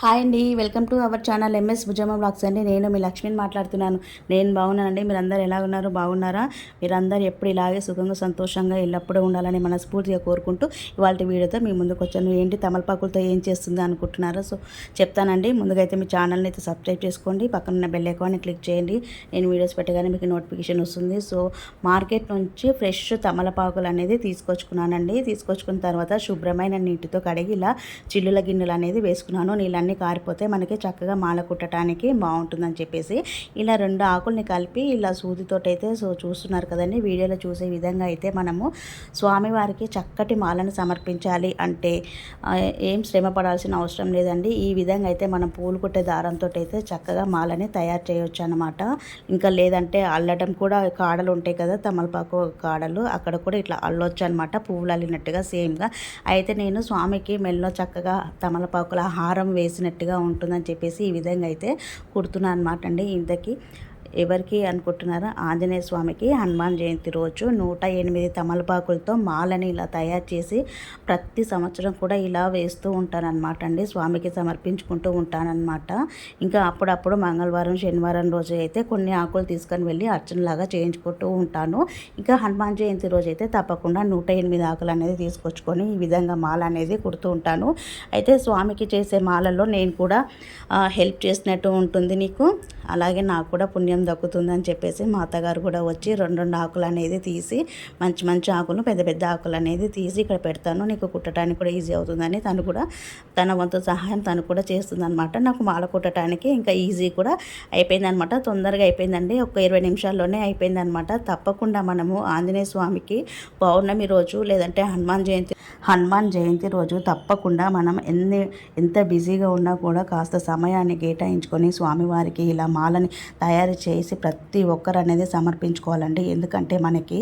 Hi అండి welcome to our channel MS Bhujamma blogs అండి. నేను మీ లక్ష్మిని మాట్లాడుతున్నాను. నేను బాగున్నానండి. మీరందరూ ఎలా ఉన్నారు? బాగున్నారా? మీరందరూ ఎప్పుడు ఇలాగే సుఖంగా సంతోషంగా ఎల్లప్పుడూ ఉండాలని మనస్ఫూర్తిగా కోరుకుంటూ ఇవాళ వీడియోతో మీ ముందుకు వచ్చాను. ఏంటి తమలపాకులతో ఏం చేస్తుంది అనుకుంటున్నారో సో చెప్తానండి. ముందుగా అయితే మీ ఛానల్ని అయితే సబ్స్క్రైబ్ చేసుకోండి. పక్కన ఉన్న బెల్ ఐకాన్ని క్లిక్ చేయండి. నేను వీడియోస్ పెట్టగానే మీకు నోటిఫికేషన్ వస్తుంది. సో మార్కెట్ నుంచి ఫ్రెష్ తమలపాకులు అనేది తీసుకొచ్చుకున్నానండి. తీసుకొచ్చుకున్న తర్వాత శుభ్రమైన నీటితో కడిగి ఇలా చిల్లుల గిన్నెలు అనేది వేసుకున్నాను. నీళ్ళన్నీ కారిపోతే మనకి చక్కగా మాల కుట్టడానికి బాగుంటుందని చెప్పేసి ఇలా రెండు ఆకుల్ని కలిపి ఇలా సూదితోటి అయితే సో చూస్తున్నారు కదండి. వీడియోలో చూసే విధంగా అయితే మనము స్వామివారికి చక్కటి మాలను సమర్పించాలి అంటే ఏం శ్రమ పడాల్సిన అవసరం లేదండి. ఈ విధంగా అయితే మనం పూలు కుట్టే దారంతో అయితే చక్కగా మాలని తయారు చేయొచ్చు అనమాట ఇంకా లేదంటే అల్లడం కూడా కాడలు ఉంటాయి కదా తమలపాకు కాడలు అక్కడ కూడా ఇట్లా అల్లొచ్చు అనమాట పువ్వులు అల్లినట్టుగా సేమ్గా. అయితే నేను స్వామికి మెల్లో చక్కగా తమలపాకుల హారం చేసినట్టుగా ఉంటుందని చెప్పేసి ఈ విధంగా అయితే కుడుతున్నాను అనమాట అండి ఇంతకీ. ఎవరికి అనుకుంటున్నారా ఆంజనేయ స్వామికి హనుమాన్ జయంతి రోజు నూట ఎనిమిది తమలపాకులతో మాలని ఇలా తయారు చేసి ప్రతి సంవత్సరం కూడా ఇలా వేస్తూ ఉంటానన్నమాట అండి. స్వామికి సమర్పించుకుంటూ ఉంటానన్నమాట ఇంకా అప్పుడప్పుడు మంగళవారం శనివారం రోజు అయితే కొన్ని ఆకులు తీసుకొని వెళ్ళి అర్చనలాగా చేయించుకుంటూ ఉంటాను. ఇంకా హనుమాన్ జయంతి రోజు అయితే తప్పకుండా నూట ఎనిమిది ఆకులు అనేది తీసుకొచ్చుకొని ఈ విధంగా మాల అనేది కుడుతూ ఉంటాను. అయితే స్వామికి చేసే మాలలో నేను కూడా హెల్ప్ చేసినట్టు ఉంటుంది నీకు? అలాగే నాకు కూడా పుణ్యం దక్కుతుందని చెప్పేసి మా అత్తగారు కూడా వచ్చి రెండు రెండు ఆకులు అనేది తీసి మంచి మంచి ఆకులు పెద్ద పెద్ద ఆకులు అనేది తీసి ఇక్కడ పెడతాను. నీకు కుట్టడానికి కూడా ఈజీ అవుతుందని తను కూడా తన వంతు సహాయం తను కూడా చేస్తుందనమాట నాకు మాల కుట్టడానికి ఇంకా ఈజీ కూడా అయిపోయిందనమాట తొందరగా అయిపోయిందండి. ఒక ఇరవై నిమిషాల్లోనే అయిపోయిందనమాట తప్పకుండా మనము ఆంజనేయ స్వామికి పౌర్ణమి రోజు లేదంటే హనుమాన్ జయంతి హనుమాన్ జయంతి రోజు తప్పకుండా మనం ఎన్ని ఎంత బిజీగా ఉన్నా కూడా కాస్త సమయాన్ని కేటాయించుకొని స్వామివారికి ఇలా మాలని తయారు చేసి ప్రతి ఒక్కరు అనేది సమర్పించుకోవాలండి. ఎందుకంటే మనకి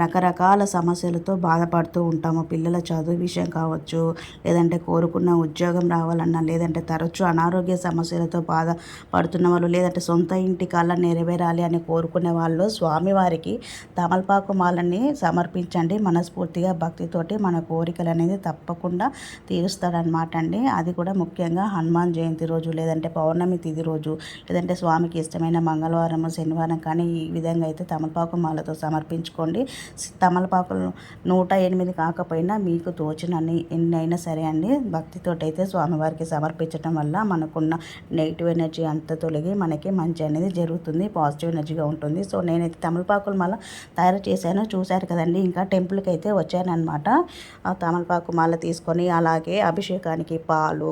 రకరకాల సమస్యలతో బాధపడుతూ ఉంటాము. పిల్లల చదువు విషయం కావచ్చు లేదంటే కోరుకున్న ఉద్యోగం రావాలన్నా లేదంటే తరచూ అనారోగ్య సమస్యలతో బాధపడుతున్న వాళ్ళు లేదంటే సొంత ఇంటి కళ నెరవేరాలి అని కోరుకునే వాళ్ళు స్వామివారికి తమలపాకు మాలని సమర్పించండి. మనస్ఫూర్తిగా భక్తితోటి మన కోరికలు అనేది తప్పకుండా తీరుస్తాడనమాట అండి. అది కూడా ముఖ్యంగా హనుమాన్ జయంతి రోజు లేదంటే పౌర్ణమి తిథి రోజు లేదంటే స్వామికి ఇష్టమైన మంగళవారం శనివారం కానీ ఈ విధంగా అయితే తమలపాకు మాలతో సమర్పించుకోండి. తమలపాకులు నూట ఎనిమిది కాకపోయినా మీకు తోచినన్ని ఎన్నైనా సరే అండి. భక్తితో అయితే స్వామివారికి సమర్పించడం వల్ల మనకున్న నెగిటివ్ ఎనర్జీ అంతా తొలగి మనకి మంచి అనేది జరుగుతుంది. పాజిటివ్ ఎనర్జీగా ఉంటుంది. సో నేనైతే తమలపాకులు మళ్ళా తయారు చేశాను. చూశారు కదండి. ఇంకా టెంపుల్కి అయితే వచ్చానమాట ఆ తమలపాకు మాల తీసుకొని అలాగే అభిషేకానికి పాలు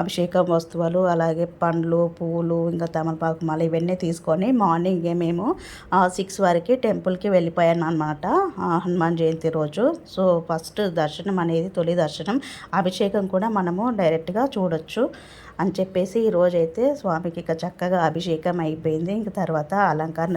అభిషేకం వస్తువులు అలాగే పండ్లు పువ్వులు ఇంకా తమలపాకు మాల ఇవన్నీ తీసుకొని మార్నింగే మేము సిక్స్ వరకు టెంపుల్కి వెళ్ళిపోయాను అనమాట హనుమాన్ జయంతి రోజు. సో ఫస్ట్ దర్శనం అనేది తొలి దర్శనం. అభిషేకం కూడా మనము డైరెక్ట్గా చూడొచ్చు అని చెప్పేసి ఈరోజైతే స్వామికి ఇక చక్కగా అభిషేకం అయిపోయింది. ఇంక తర్వాత అలంకరణ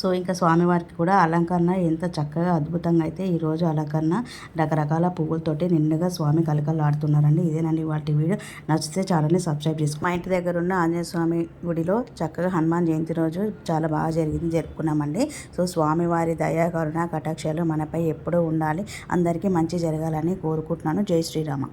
సో ఇంకా స్వామివారికి కూడా అలంకరణ ఎంత చక్కగా అద్భుతంగా అయితే ఈరోజు అలంకరణ రకరకాల పువ్వులతోటి నిండుగా స్వామి కలకలాడుతున్నారండి. ఇదేనండి వాటి వీడియో. నచ్చితే ఛానల్ని సబ్స్క్రైబ్ చేసుకో. మా ఇంటి దగ్గర ఉన్న ఆంజనేయ స్వామి గుడిలో చక్కగా హనుమాన్ జయంతి రోజు చాలా బాగా జరిగింది జరుపుకున్నామండి. సో స్వామివారి దయా కరుణ కటాక్షాలు మనపై ఎప్పుడూ ఉండాలి. అందరికీ మంచి జరగాలని కోరుకుంటున్నాను. జై శ్రీరామ.